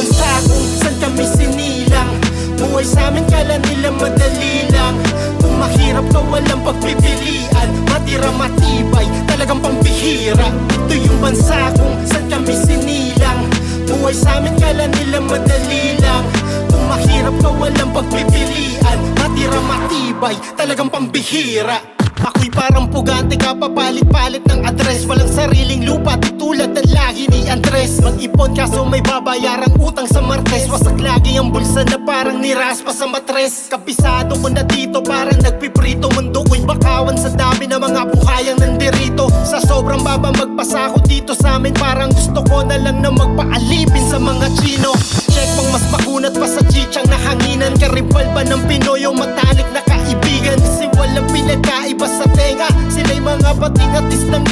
bansa kung saan kami sinilang? Buhay sa amin kala nila madali lang. Kung mahirap ka walang pagpipilian. Matira matibay, talagang pambihira. Ito yung bansa kung saan kami sinilang. Buhay sa amin kala nila madali lang. Kung mahirap ka walang pagpipilian. Matira matibay, talagang pambihira. Ako'y parang pugante kapapalit-palit ng address. Walang sariling lupa, tulad ng lahi ni Andres Mag-ipon kaso may babayarang utang sa Martes. Wasak lagi ang bulsa na parang niraspa sa matres. Kapisado ko na dito parang nagpiprito. Mundo ko'y bakawan sa dami ng mga buhayang nandirito. Sa sobrang baba magpasako dito sa amin. Parang gusto ko na lang na magpaalipin sa mga Chino. Check pang mas makunat pa sa chichang nahanginan Karibal ba ng Pinoy o matalik na kaibigan? Kasi walang pinagkaiba sa tenga. Sila'y mga batingatis ng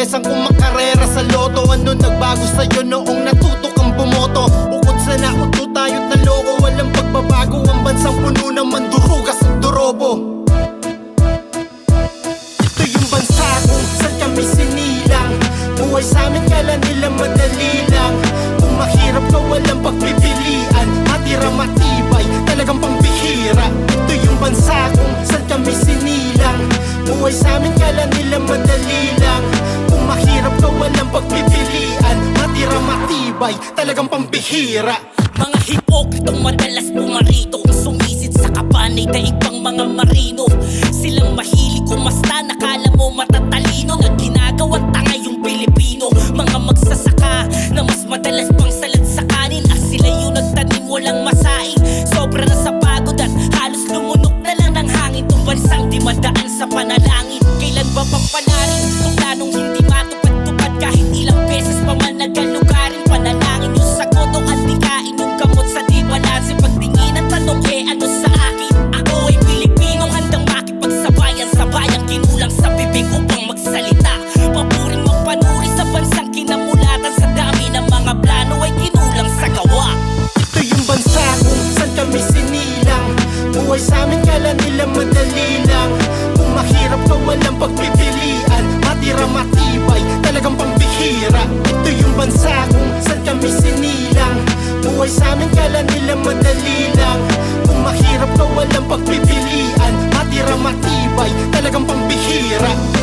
Kalesang kung makarera sa loto. Ano nagbago sa'yo noong natuto kang bumoto. Ukod sa nauto tayo't naloko. Walang pagbabago. Ang bansang puno ng mandurugas at durobo. Ito yung bansa kung saan kami sinilang. Buhay sa amin kala nila madali pambihira Mga hipokritong madalas pumarito Ang sumisid sa kabanay daig pang mga marino. Silang mahilig kumasta Nakala mo matatalino. Na ginagawang tanga yung Pilipino. Mga magsasaka na mas madalas pang salad sa kanin. Ah sila yung nagtanim walang masaing. Sobra na sa pagod at halos lumunok na lang ng hangin. Itong bansang di madaan sa panalangin. Kailan ba papanarin Kung Buhay sa amin kala nila madali lang. Kung mahirap ka walang pagpipilian. Matira matibay, talagang pambihira. Ito yung bansa kung saan kami sinilang. Buhay sa amin kala nila madali lang. Kung mahirap ka walang pagpipilian. Matira matibay, talagang pambihira